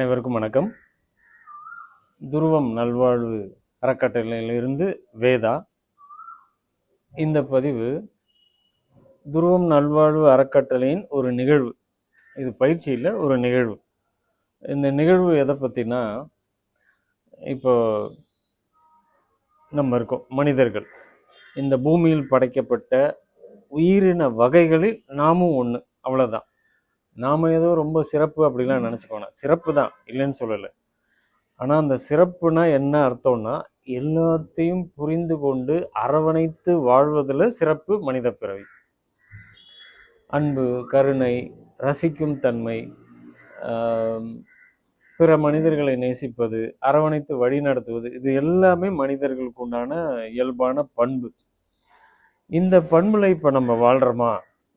அனைவருக்கும் வணக்கம். துருவம் நல்வாழ்வு அறக்கட்டளையிலிருந்து வேதா. இந்த பதிவு துருவம் நல்வாழ்வு அறக்கட்டளையின் ஒரு நிகழ்வு. இது பயிற்சியில் ஒரு நிகழ்வு. இந்த நிகழ்வு எதை பற்றினா இப்போ நம்ம இருக்கோம் மனிதர்கள். இந்த பூமியில் படைக்கப்பட்ட உயிரின வகைகளில் நாமும் ஒன்று அவ்வளோதான் நாம் ஏதோ ரொம்ப சிறப்பு அப்படிலாம் நினச்சிக்கோணும் சிறப்பு தான் இல்லைன்னு சொல்லலை. ஆனால் அந்த சிறப்புனா என்ன அர்த்தம்னா எல்லாத்தையும் புரிந்து கொண்டு அரவணைத்து வாழ்வதில் சிறப்பு மனித பிறவி. அன்பு கருணை ரசிக்கும் தன்மை பிற மனிதர்களை நேசிப்பது அரவணைத்து வழி நடத்துவது இது எல்லாமே மனிதர்களுக்கு உண்டான இயல்பான பண்பு. இந்த பண்புல இப்போ நம்ம வாழ்கிறோமா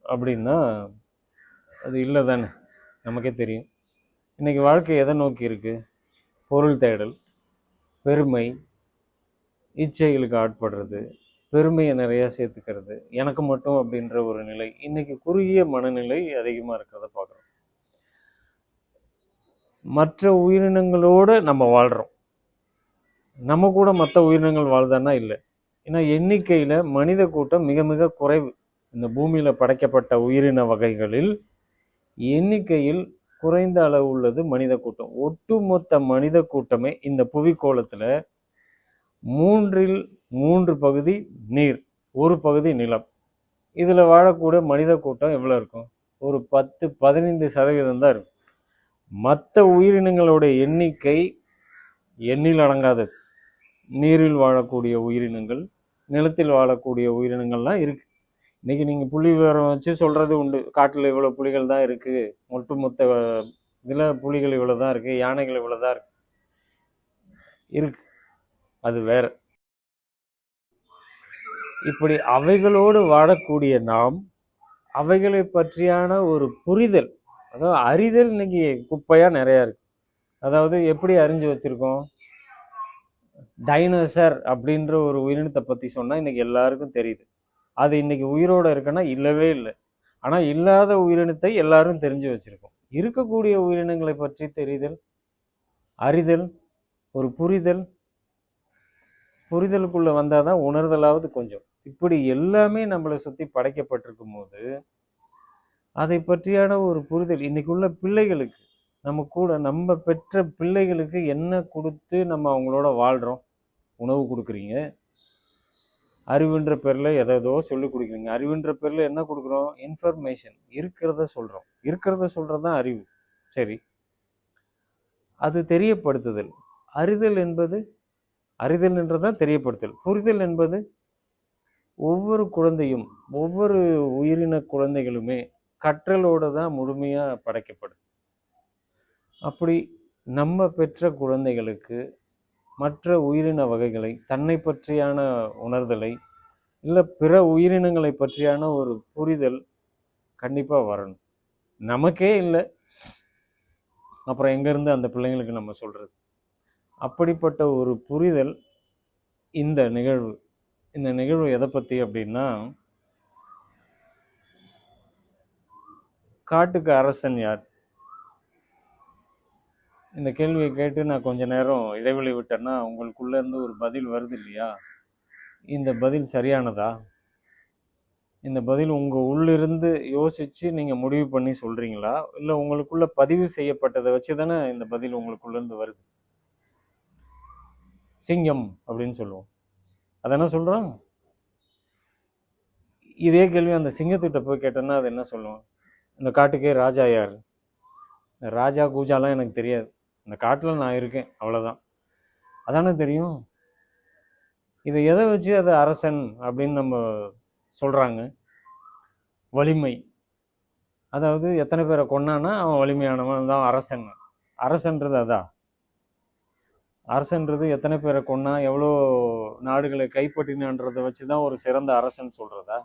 அப்படின்னா அது இல்லை தானே நமக்கே தெரியும். இன்றைக்கி வாழ்க்கை எதை நோக்கி இருக்கு? பொருள் தேடல் பெருமை இச்சைகளுக்கு ஆட்படுறது பெருமையை நிறையா சேர்த்துக்கிறது எனக்கு மட்டும் அப்படின்ற ஒரு நிலை இன்றைக்கி குறுகிய மனநிலை அதிகமாக இருக்கிறத பார்க்குறோம். மற்ற உயிரினங்களோடு நம்ம வாழ்கிறோம் நம்ம கூட மற்ற உயிரினங்கள் வாழ்தான்னா இல்லை. ஏன்னா எண்ணிக்கையில் மனித கூட்டம் மிக மிக குறைவு. இந்த பூமியில் படைக்கப்பட்ட உயிரின வகைகளில் எண்ணிக்கையில் குறைந்த அளவு உள்ளது மனித கூட்டம். ஒட்டுமொத்த மனித கூட்டமே இந்த புவிக்கோளத்தில் மூன்றில் மூன்று பகுதி நீர் ஒரு பகுதி நிலம். இதில் வாழக்கூடிய மனித கூட்டம் எவ்வளோ இருக்கும்? ஒரு பத்து பதினைந்து சதவீதம் தான் இருக்கும். மற்ற உயிரினங்களோட எண்ணிக்கை எண்ணில் அடங்காதது நீரில் வாழக்கூடிய உயிரினங்கள் நிலத்தில் வாழக்கூடிய உயிரினங்கள்லாம் இருக்குது இன்னைக்கு நீங்கள் புள்ளி விவரம் வச்சு சொல்கிறது உண்டு. காட்டில் இவ்வளோ புலிகள் தான் இருக்குது ஒட்டுமொத்த இதில் புலிகள் இவ்வளோ தான் இருக்குது யானைகள் இவ்வளோ தான் இருக்கு. இருக்கு. அது வேற. இப்படி அவைகளோடு வாழக்கூடிய நாம் அவைகளை பற்றியான ஒரு புரிதல் அதாவது அறிதல் இன்னைக்கு குப்பையாக நிறையா இருக்கு. அதாவது எப்படி அறிஞ்சு வச்சுருக்கோம்? டைனோசர் அப்படின்ற ஒரு உயிரினத்தை பற்றி சொன்னால் இன்னைக்கு எல்லாருக்கும் தெரியுது. அது இன்னைக்கு உயிரோட இருக்குன்னா இல்லவே இல்லை. ஆனால் இல்லாத உயிரினத்தை எல்லாரும் தெரிஞ்சு வச்சிருக்கோம். இருக்கக்கூடிய உயிரினங்களை பற்றி தெரிதல் அறிதல் ஒரு புரிதல் புரிதலுக்குள்ளே வந்தால் தான் உணர்தலாவது கொஞ்சம். இப்படி எல்லாமே நம்மளை சுற்றி படைக்கப்பட்டிருக்கும் போது அதை பற்றியான ஒரு புரிதல் இன்னைக்குள்ள பிள்ளைகளுக்கு நம்ம கூட நம்ம பெற்ற பிள்ளைகளுக்கு என்ன கொடுத்து நம்ம அவங்களோட வாழ்கிறோம் உணவு கொடுக்குறீங்க. அறிவுன்ற பேரில் எதோ சொல்லி கொடுக்குறீங்க. அறிவுன்ற பேரில் என்ன கொடுக்குறோம்? இன்ஃபர்மேஷன் இருக்கிறத சொல்கிறோம் இருக்கிறத சொல்கிறது தான் அறிவு. சரி. அது தெரியப்படுத்துதல். அறிதல் என்பது அறிதல் என்றதான் தெரியப்படுத்தல் புரிதல் என்பது ஒவ்வொரு குழந்தையும் ஒவ்வொரு உயிரின குழந்தைகளுமே கற்றலோடு தான் முழுமையாக படைக்கப்படும். அப்படி நம்ம பெற்ற குழந்தைகளுக்கு மற்ற உயிரின வகைகளை தன்னை பற்றியான உணர்தலை இல்லை பிற உயிரினங்களை பற்றியான ஒரு புரிதல் கண்டிப்பாக வரணும். நமக்கே இல்லை. அப்புறம் எங்கேருந்து அந்த பிள்ளைங்களுக்கு நம்ம சொல்கிறது அப்படிப்பட்ட ஒரு புரிதல் இந்த நிகழ்வு. இந்த நிகழ்வு எதை பற்றி அப்படின்னா காட்டுக்கு அரசன் யார்? இந்த கேள்வியை கேட்டு நான் கொஞ்ச நேரம் இடைவெளி விட்டேன்னா உங்களுக்குள்ளேருந்து ஒரு பதில் வருது இல்லையா? இந்த பதில் சரியானதா? இந்த பதில் உங்கள் உள்ளிருந்து யோசித்து நீங்கள் முடிவு பண்ணி சொல்கிறீங்களா இல்லை உங்களுக்குள்ளே பதிவு செய்யப்பட்டதை வச்சு தானே இந்த பதில் உங்களுக்குள்ளேருந்து வருது? சிங்கம் அப்படின்னு சொல்லுவோம். அது என்ன சொல்கிறோம் இதே கேள்வி அந்த சிங்கத்திட்ட போய் கேட்டேன்னா அது என்ன சொல்லுவோம்? இந்த காட்டுக்கே ராஜா யார்? ராஜா கூஜாலாம் எனக்கு தெரியாது. இந்த காட்டில் நான் இருக்கேன் அவ்வளோதான் அதானே தெரியும்? இதை எதை வச்சு அது அரசன் அப்படின்னு நம்ம சொல்கிறாங்க வலிமை. அதாவது எத்தனை பேரை கொண்டான்னா அவன் வலிமையானவன் தான் அரசன். அரசன்றது அதான் அரசன்றது எத்தனை பேரை கொண்டா எவ்வளோ நாடுகளை கைப்பற்றினான்றதை வச்சு தான் ஒரு சிறந்த அரசன் சொல்கிறதா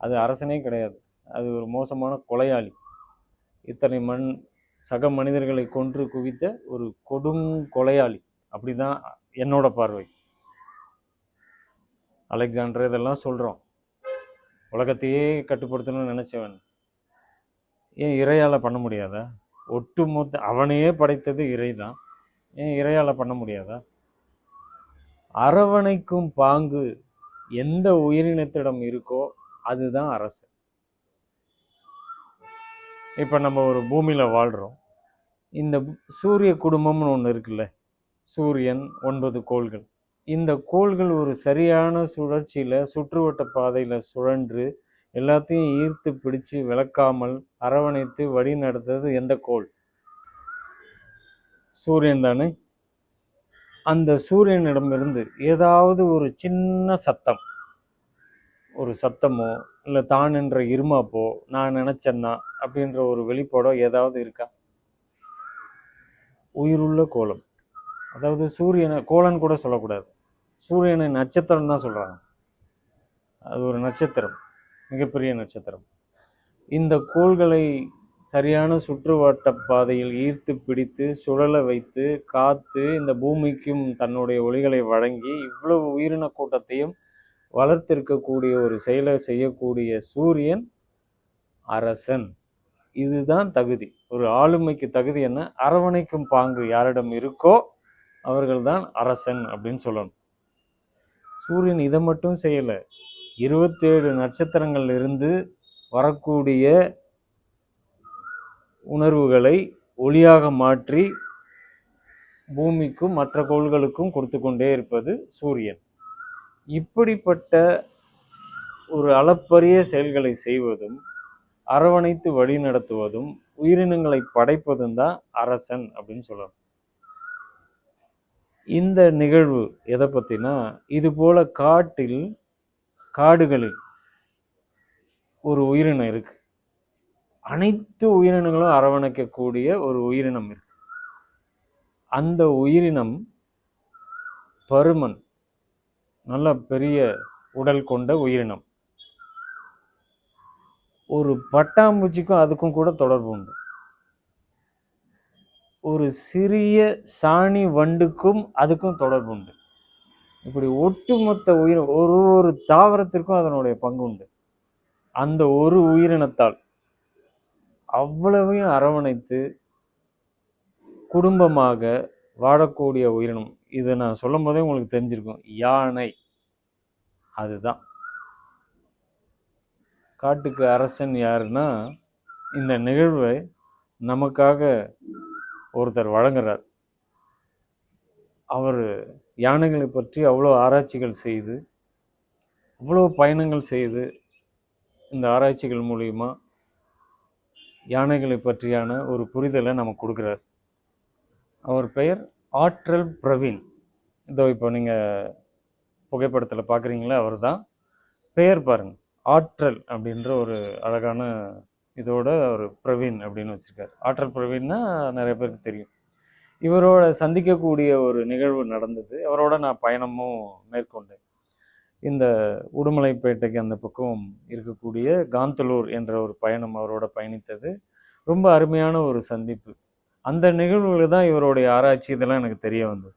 அது அரசனே கிடையாது. அது ஒரு மோசமான கொலையாளி. இத்தனை மண் சக மனிதர்களை கொன்று குவித்த ஒரு கொடும் கொலையாளி. அப்படிதான் என்னோட பார்வை. அலெக்சாண்டர் இதெல்லாம் சொல்கிறோம் உலகத்தையே கட்டுப்படுத்தணும்னு நினச்சவன். ஏன் இறையால் பண்ண முடியாதா? ஒட்டுமொத்த அவனையே படைத்தது இறை தான் ஏன் இறையால் பண்ண முடியாதா? அரவணைக்கும் பாங்கு எந்த உயிரினத்திடம் இருக்கோ அதுதான் அரசு இப்போ நம்ம ஒரு பூமியில் வாழ்கிறோம் இந்த சூரிய குடும்பம்னு ஒன்று இருக்குல்ல? சூரியன் ஒன்பது கோள்கள். இந்த கோள்கள் ஒரு சரியான சுழற்சியில் சுற்றுவட்ட பாதையில் சுழன்று எல்லாத்தையும் ஈர்த்து பிடிச்சு விளக்காமல் அரவணைத்து வழி நடத்துறது எந்த கோள்? சூரியன் தானே? அந்த சூரியனிடமிருந்து ஏதாவது ஒரு சின்ன சத்தம். ஒரு சத்தமோ இல்லை தான் என்ற இருமாப்போ நான் நினச்சேன்னா அப்படின்ற ஒரு வெளிப்பாடோ ஏதாவது இருக்கா? உயிருள்ள கோலம். அதாவது சூரியனை கோலன் கூட சொல்லக்கூடாது. சூரியனை நட்சத்திரம் தான் சொல்கிறாங்க அது ஒரு நட்சத்திரம் மிகப்பெரிய நட்சத்திரம். இந்த கோள்களை சரியான சுற்றுவட்ட பாதையில் ஈர்த்து பிடித்து சுழல வைத்து காத்து இந்த பூமிக்கும் தன்னுடைய ஒளிகளை வழங்கி இவ்வளவு உயிரின கூட்டத்தையும் வளர்த்திருக்கக்கூடிய ஒரு செயலை செய்யக்கூடிய சூரியன் அரசன். இதுதான் தகுதி. ஒரு ஆளுமைக்கு தகுதி என்ன? அரவணைக்கும் பாங்கு யாரிடம் இருக்கோ அவர்கள்தான் அரசன் அப்படின்னு சொல்லணும். சூரியன் இதை மட்டும் செய்யலை. இருபத்தேழு நட்சத்திரங்கள் இருந்து வரக்கூடிய உணர்வுகளை ஒளியாக மாற்றி பூமிக்கும் மற்ற கோள்களுக்கும் கொடுத்து கொண்டே இருப்பது சூரியன். இப்படிப்பட்ட ஒரு அளப்பரிய செயல்களை செய்வதும் அரவணைத்து வழி நடத்துவதும் உயிரினங்களை படைப்பதும் தான் அரசன் அப்படின்னு சொல்லணும் இந்த நிகழ்வு எதை பற்றினா இது போல காட்டில் காடுகளில் ஒரு உயிரினம் இருக்கு. அனைத்து உயிரினங்களும் அரவணைக்கக்கூடிய ஒரு உயிரினம் இருக்கு. அந்த உயிரினம் பருமன் நல்ல பெரிய உடல் கொண்ட உயிரினம். ஒரு பட்டாம்பூச்சிக்கும் அதுக்கும் கூட தொடர்பு உண்டு. ஒரு சிறிய சாணி வண்டுக்கும் அதுக்கும் தொடர்பு உண்டு. இப்படி ஒட்டுமொத்த உயிர் ஒரு ஒரு தாவரத்திற்கும் அதனுடைய பங்கு உண்டு. அந்த ஒரு உயிரினத்தால் அவ்வளவையும் அரவணைத்து குடும்பமாக வாழக்கூடிய உயிரினம் இதை நான் சொல்லும் போதே உங்களுக்கு தெரிஞ்சிருக்கும். யானை. அதுதான். காட்டுக்கு அரசன் யாருன்னா இந்த நிகழ்வை நமக்காக ஒருத்தர் வழங்குறார். அவர் யானைகளை பற்றி அவ்வளோ ஆராய்ச்சிகள் செய்து அவ்வளோ பயணங்கள் செய்து இந்த ஆராய்ச்சிகள் மூலிமா யானைகளை பற்றியான ஒரு புரிதலை நமக்கு கொடுக்குறார். அவர் பெயர் ஆற்றல் பிரவீன். இதோ இப்போ நீங்கள் புகைப்படத்தில் பார்க்குறீங்களா அவர் தான் பெயர் பாருங்கள் ஆற்றல் அப்படின்ற ஒரு அழகான இதோட ஒரு பிரவீன் அப்படின்னு வச்சுருக்காரு. ஆற்றல் பிரவீன்னா நிறைய பேருக்கு தெரியும். இவரோட சந்திக்கக்கூடிய ஒரு நிகழ்வு நடந்தது. அவரோட நான் பயணமும் மேற்கொண்டேன். இந்த உடுமலைப்பேட்டைக்கு அந்த பக்கம் இருக்கக்கூடிய காந்தலூர் என்ற ஒரு பயணம் அவரோட பயணித்தது. ரொம்ப அருமையான ஒரு சந்திப்பு. அந்த நிகழ்வுகள் தான் இவருடைய ஆராய்ச்சி இதெல்லாம் எனக்கு தெரிய வந்தது.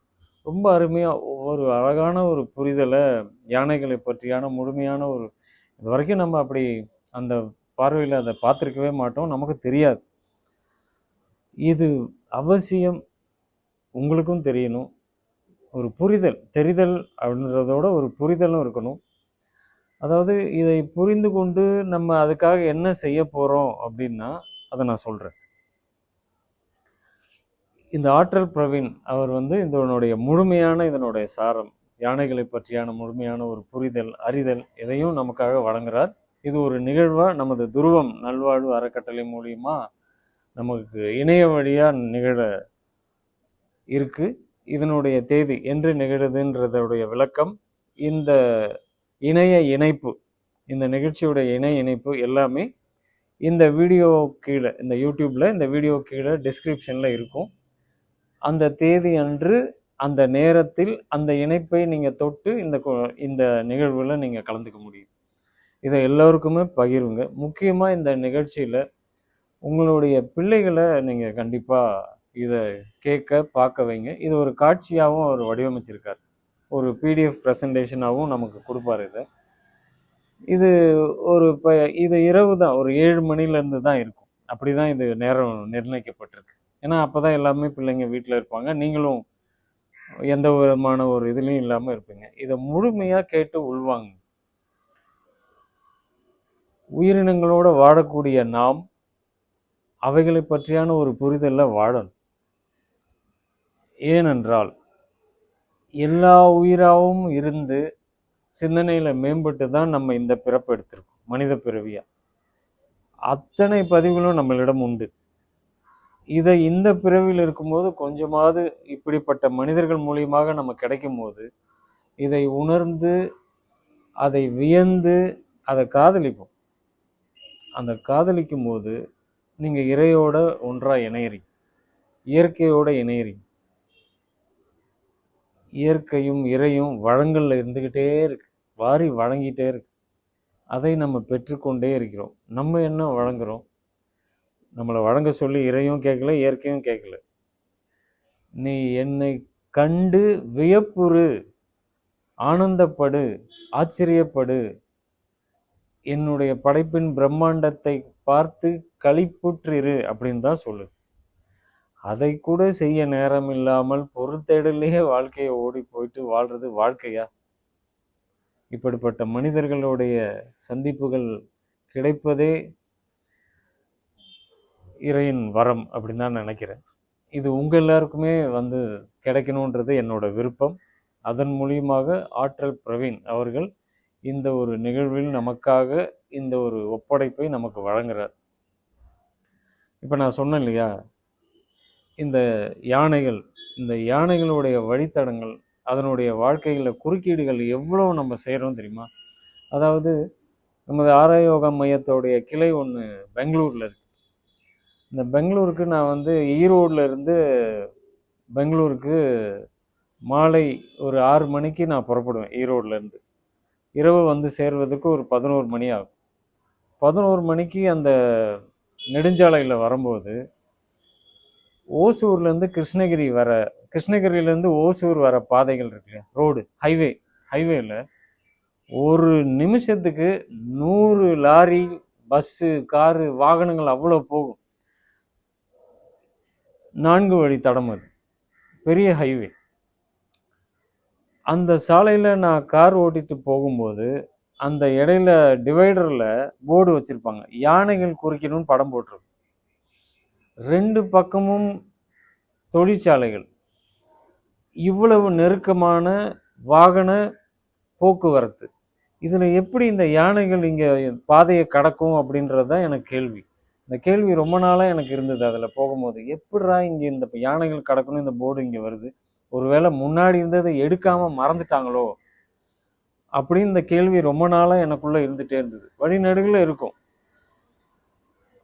ரொம்ப அருமையாக ஒவ்வொரு அழகான ஒரு புரிதலை யானைகளை பற்றியான முழுமையான ஒரு இது வரைக்கும் நம்ம அப்படி அந்த பார்வையில் அதை பார்த்துருக்கவே மாட்டோம் நமக்கு தெரியாது. இது அவசியம் உங்களுக்கும் தெரியணும். ஒரு புரிதல் தெரிதல் அப்படின்றதோட ஒரு புரிதலும் இருக்கணும். அதாவது இதை புரிந்து கொண்டு நம்ம அதுக்காக என்ன செய்ய போகிறோம் அப்படின்னா அதை நான் சொல்கிறேன் இந்த ஆற்றல் பிரவீன் அவர் வந்து இதனுடைய முழுமையான இதனுடைய சாரம் யானைகளை பற்றியான முழுமையான ஒரு புரிதல் அறிதல் எதையும் நமக்காக வழங்குறார். இது ஒரு நிகழ்வாக நமது துருவம் நல்வாழ்வு அறக்கட்டளை மூலியமா நமக்கு இணைய வழியாக நிகழ இருக்கு. இதனுடைய தேதி என்று நிகழுதுன்றதுடைய விளக்கம் இந்த இணைய இணைப்பு இந்த நிகழ்ச்சியோட இணைய இணைப்பு எல்லாமே இந்த வீடியோ கீழே இந்த யூடியூப்பில் இந்த வீடியோ கீழே டிஸ்கிரிப்ஷனில் இருக்கும். அந்த தேதி அன்று அந்த நேரத்தில் அந்த இணைப்பை நீங்கள் தொட்டு இந்த கொ- இந்த நிகழ்வில் நீங்கள் கலந்துக்க முடியும். இதை எல்லோருக்குமே பகிருங்க. முக்கியமாக இந்த நிகழ்ச்சியில் உங்களுடைய பிள்ளைகளை நீங்கள் கண்டிப்பாக இதை கேட்க பார்க்க வைங்க. இது ஒரு காட்சியாகவும் அவர் வடிவமைச்சிருக்கார். ஒரு பிடிஎஃப் ப்ரெசன்டேஷனாகவும் நமக்கு கொடுப்பார் இதை. இது ஒரு இப்போ இது இரவு தான். ஒரு ஏழு மணிலேருந்து தான் இருக்கும். அப்படி தான் இது நேரம் நிர்ணயிக்கப்பட்டிருக்கு. ஏன்னா அப்போ தான் எல்லாமே பிள்ளைங்க வீட்டில் இருப்பாங்க. நீங்களும் எந்த விதமான ஒரு இதுலேயும் இல்லாமல் இருப்பீங்க. இதை முழுமையாக கேட்டு உள்வாங்க. உயிரினங்களோட வாழக்கூடிய நாம் அவைகளை பற்றியான ஒரு புரிதலில் வாழணும். ஏனென்றால் எல்லா உயிராகவும் இருந்து சிந்தனையில் மேம்பட்டு தான் நம்ம இந்த பிறப்பு எடுத்திருக்கோம். மனித பிறவியா. அத்தனை பதிவுகளும் நம்மளிடம் உண்டு. இதை இந்த பிறவியில் இருக்கும்போது கொஞ்சமாவது இப்படிப்பட்ட மனிதர்கள் மூலியமாக நம்ம கிடைக்கும் போது இதை உணர்ந்து அதை வியந்து அதை காதலிப்போம். அந்த காதலிக்கும் போது நீங்கள் இறையோட ஒன்றாக இணையறீங்க. இயற்கையோட இணையறீங்க. இயற்கையும் இறையும் வழங்கல்ல இருந்துக்கிட்டே இருக்கு. வாரி வழங்கிட்டே இருக்கு. அதை நம்ம பெற்றுக்கொண்டே இருக்கிறோம். நம்ம என்ன வழங்குகிறோம் நம்மளை வழங்க சொல்லி இறையும் கேட்கல இயற்கையும் கேட்கல. நீ என்னை கண்டு வியப்புறு ஆனந்தப்படு ஆச்சரியப்படு. என்னுடைய படைப்பின் பிரம்மாண்டத்தை பார்த்து களிப்புற்றிரு அப்படின்னு தான் சொல்லு. அதை கூட செய்ய நேரம் இல்லாமல் பொறுத்தேடலேயே வாழ்க்கையை ஓடி போயிட்டு வாழ்றது வாழ்க்கையா? இப்படிப்பட்ட மனிதர்களுடைய சந்திப்புகள் கிடைப்பதே இறையின் வரம் அப்படின்னு தான் நினைக்கிறேன். இது உங்கள் எல்லாருக்குமே வந்து கிடைக்கணுன்றது என்னோட விருப்பம். அதன் மூலியமாக ஆற்றல் பிரவீன் அவர்கள் இந்த ஒரு நிகழ்வில் நமக்காக இந்த ஒரு ஒப்படைப்பை நமக்கு வழங்குறார். இப்போ நான் சொன்னேன் இல்லையா? இந்த யானைகள் இந்த யானைகளுடைய வழித்தடங்கள் அதனுடைய வாழ்க்கைகளில் குறுக்கீடுகள் எவ்வளோ நம்ம செய்கிறோம் தெரியுமா? அதாவது நமது ஆராயோகா மையத்தோடைய கிளை ஒன்று பெங்களூரில் இருக்குது இந்த பெங்களூருக்கு நான் வந்து ஈரோடில் இருந்து பெங்களூருக்கு மாலை ஒரு ஆறு மணிக்கு நான் புறப்படுவேன் ஈரோட்லேருந்து இரவு வந்து சேர்வதற்கு ஒரு பதினோரு மணி ஆகும். பதினோரு மணிக்கு அந்த நெடுஞ்சாலையில் வரும்போது ஓசூர்லேருந்து கிருஷ்ணகிரி வர கிருஷ்ணகிரியிலேருந்து ஓசூர் வர பாதைகள் இருக்கு ரோடு ஹைவே ஹைவேயில் ஒரு நிமிஷத்துக்கு நூறு லாரி பஸ்ஸு காரு வாகனங்கள் அவ்வளோ போகும். நான்கு வழி தடம் அது. பெரிய ஹைவே அந்த சாலையில் நான் கார் ஓட்டிட்டு போகும்போது அந்த இடையில டிவைடரில் போர்டு வச்சுருப்பாங்க. யானைகள் குறிக்கணும்னு படம் போட்டிருக்கு ரெண்டு பக்கமும் தொழிற்சாலைகள். இவ்வளவு நெருக்கமான வாகன போக்குவரத்து. இதில் எப்படி இந்த யானைகள் இங்கே பாதையை கடக்கும் அப்படின்றது தான் எனக்கு கேள்வி. இந்த கேள்வி ரொம்ப நாளாக எனக்கு இருந்தது அதில் போகும்போது. எப்படிரா இங்கே இந்த யானைகள் கடக்கணும் இந்த போர்டு இங்கே வருது? ஒருவேளை முன்னாடி இருந்ததை எடுக்காமல் மறந்துட்டாங்களோ? அப்படின்னு இந்த கேள்வி ரொம்ப நாளாக எனக்குள்ளே இருந்துகிட்டே இருந்தது. வழிநடுகில் இருக்கும்.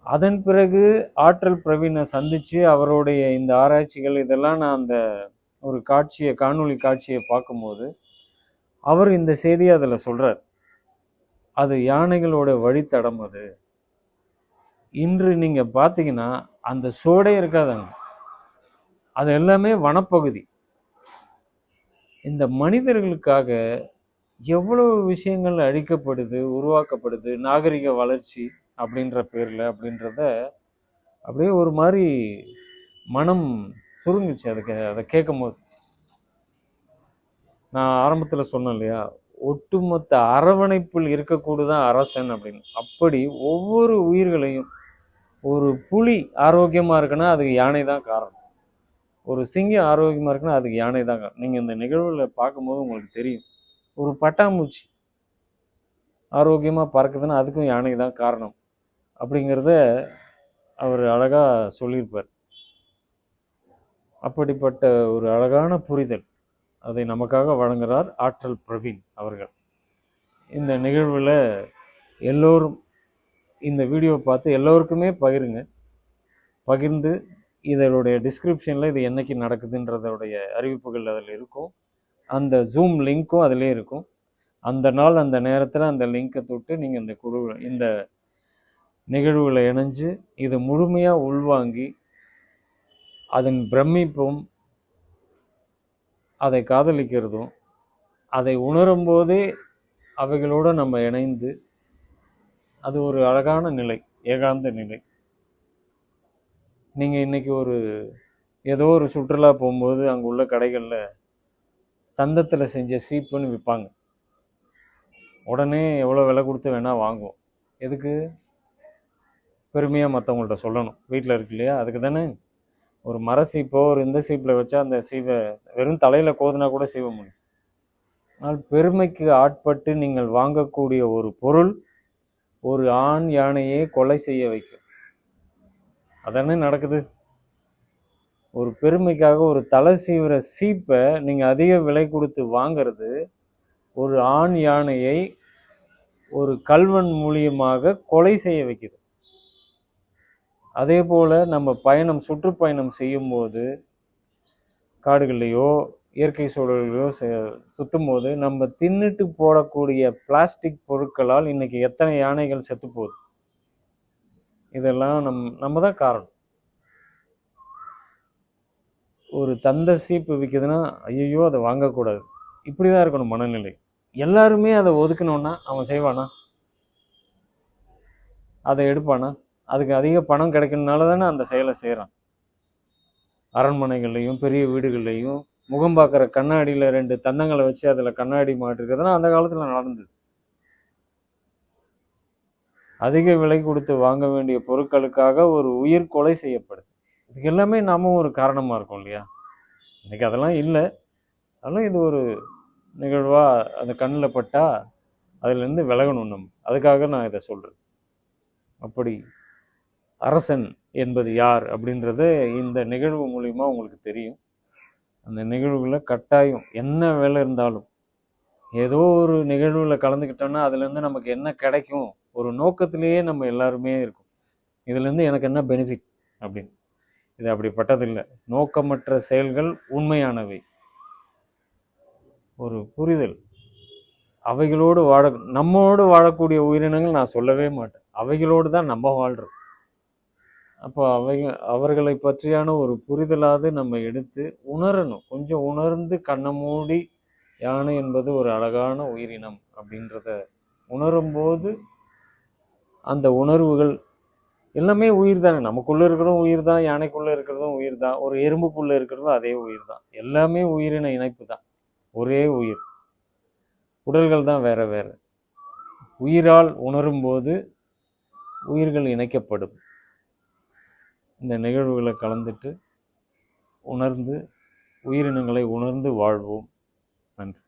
அதன் பிறகு ஆற்றல் பிரவீனை சந்தித்து அவருடைய இந்த ஆராய்ச்சிகள் இதெல்லாம் நான் அந்த ஒரு காட்சியை காணொளி காட்சியை பார்க்கும்போது அவர் இந்த செய்தியை அதில் சொல்கிறார் அது யானைகளோட வழித்தடம் அது. இன்று நீங்கள் பார்த்தீங்கன்னா அந்த சோடே இருக்காதாங்க. அது எல்லாமே வனப்பகுதி. இந்த மனிதர்களுக்காக எவ்வளவு விஷயங்கள் அழிக்கப்படுது உருவாக்கப்படுது நாகரிக வளர்ச்சி அப்படின்ற பேரில் அப்படின்றத அப்படியே ஒரு மாதிரி மனம் சுருங்குச்சு அதுக்கு அதை கேட்கும் போது நான் ஆரம்பத்தில் சொன்னேன் இல்லையா ஒட்டுமொத்த அரவணைப்பில் இருக்கக்கூடுதான் அரசன் அப்படின்னு. அப்படி ஒவ்வொரு உயிர்களையும் ஒரு புலி ஆரோக்கியமாக இருக்குன்னா அதுக்கு யானை தான் காரணம். ஒரு சிங்கம் ஆரோக்கியமாக இருக்குன்னா அதுக்கு யானை தான் காரணம். நீங்கள் இந்த நிகழ்வில் பார்க்கும்போது உங்களுக்கு தெரியும். ஒரு பட்டாம்பூச்சி ஆரோக்கியமாக பறக்குதுன்னா அதுக்கும் யானை தான் காரணம். அப்படிங்கிறத அவர் அழகாக சொல்லியிருப்பார். அப்படிப்பட்ட ஒரு அழகான புரிதல் அதை நமக்காக வழங்குகிறார் ஆற்றல் பிரவீன் அவர்கள். இந்த நிகழ்வில் எல்லோரும் இந்த வீடியோவை பார்த்து எல்லோருக்குமே பகிருங்க. பகிர்ந்து இதனுடைய டிஸ்கிரிப்ஷனில் இது என்னைக்கு நடக்குதுன்றதோடைய அறிவிப்புகள் அதில் இருக்கும். அந்த ஜூம் லிங்க்கும் அதிலே இருக்கும். அந்த நாள் அந்த நேரத்தில் அந்த லிங்கை தொட்டு நீங்கள் இந்த குழு இந்த நிகழ்வுகளை இணைஞ்சு இதை முழுமையாக உள்வாங்கி அதன் பிரமிப்பும் அதை காதலிக்கிறதும் அதை உணரும் போதே அவைகளோடு நம்ம இணைந்து அது ஒரு அழகான நிலை ஏகாந்த நிலை. நீங்கள் இன்றைக்கி ஒரு ஏதோ ஒரு சுற்றுலா போகும்போது அங்கே உள்ள கடைகளில் தந்தத்தில் செஞ்ச சீப்புன்னு விற்பாங்க உடனே எவ்வளோ விலை கொடுத்து வேணால் வாங்குவோம். எதுக்கு? பெருமையாக மற்றவங்கள்ட்ட சொல்லணும். வீட்டில் இருக்கு இல்லையா? அதுக்கு தானே. ஒரு மர சீப்போ ஒரு இந்த சீப்பில் வச்சா அந்த சீவை வெறும் தலையில் கோதுனா கூட சீவ முடியும். ஆனால் பெருமைக்கு ஆட்பட்டு நீங்கள் வாங்கக்கூடிய ஒரு பொருள் ஒரு ஆண் யானையை கொலை செய்ய வைக்கும். அதானே நடக்குது? ஒரு பெருமைக்காக ஒரு தலை சீவிர சீப்பை நீங்கள் அதிக விலை கொடுத்து வாங்கிறது ஒரு ஆண் யானையை ஒரு கல்வன் மூலியமாக கொலை செய்ய வைக்குது. அதே போல் நம்ம பயணம் சுற்றுப்பயணம் செய்யும்போது காடுகள்லையோ இயற்கை சூழல்லையோ சுற்றும் போது நம்ம தின்னுட்டு போடக்கூடிய பிளாஸ்டிக் பொருட்களால் இன்னைக்கு எத்தனை யானைகள் செத்து போகுது? இதெல்லாம் நம் நம்ம தான் காரணம். ஒரு தந்த சீப்பு விற்குதுன்னா ஐயோ அதை வாங்கக்கூடாது. இப்படி தான் இருக்கணும் மனநிலை. எல்லாருமே அதை ஒதுக்கணும்னா அவன் செய்வானா? அதை எடுப்பானா? அதுக்கு அதிக பணம் கிடைக்கணுனால தானே அந்த செயலை செய்கிறான் அரண்மனைகள்லையும் பெரிய வீடுகள்லையும் முகம் பார்க்குற கண்ணாடியில் ரெண்டு தந்தங்களை வச்சு அதில் கண்ணாடி மாட்டிருக்கிறதுனா அந்த காலத்தில் நடந்தது. அதிக விலை கொடுத்து வாங்க வேண்டிய பொருட்களுக்காக ஒரு உயிர் கொலை செய்யப்படுது. இதுக்கு எல்லாமே நாமும் ஒரு காரணமாக இருக்கும் இல்லையா? இன்னைக்கு அதெல்லாம் இல்லை. அதெல்லாம் இது ஒரு நிகழ்வாக அந்த கண்ணில் பட்டா அதுலேருந்து விலகணும் நம்ம. அதுக்காக நான் இதை சொல்கிறேன் அப்படி அரசன் என்பது யார் அப்படின்றது இந்த நிகழ்வு மூலிமா உங்களுக்கு தெரியும். அந்த நிகழ்வுகளை கட்டாயம் என்ன வேலை இருந்தாலும் ஏதோ ஒரு நிகழ்வில் கலந்துக்கிட்டோம்னா அதுலேருந்து நமக்கு என்ன கிடைக்கும்? ஒரு நோக்கத்திலேயே நம்ம எல்லாருமே இருக்கும். இதுலேருந்து எனக்கு என்ன பெனிஃபிட் அப்படின்னு. இது அப்படிப்பட்டதில்லை நோக்கமற்ற செயல்கள் உண்மையானவை. ஒரு புரிதல். அவைகளோடு வாழ நம்மோடு வாழக்கூடிய உயிரினங்கள் நான் சொல்லவே மாட்டேன். அவைகளோடு தான் நம்ம வாழ்கிறோம் அப்போ அவை அவர்களை பற்றியான ஒரு புரிதலாவது நம்ம எடுத்து உணரணும். கொஞ்சம் உணர்ந்து கண்ணை மூடி யானை என்பது ஒரு அழகான உயிரினம் அப்படின்றத உணரும்போது அந்த உணர்வுகள் எல்லாமே உயிர் தானே. நமக்குள்ளே இருக்கிறதும் உயிர் தான் யானைக்குள்ளே இருக்கிறதும் உயிர் தான் ஒரு எறும்புக்குள்ளே இருக்கிறதும் அதே உயிர் தான். எல்லாமே உயிரின இணைப்பு தான். ஒரே உயிர். உடல்கள் தான் வேற வேறு. உயிரால் உணரும்போது உயிர்கள் இணைக்கப்படும். இந்த நிகழ்வுகளை கலந்துட்டு உணர்ந்து உயிரினங்களை உணர்ந்து வாழ்வோம். நன்றி.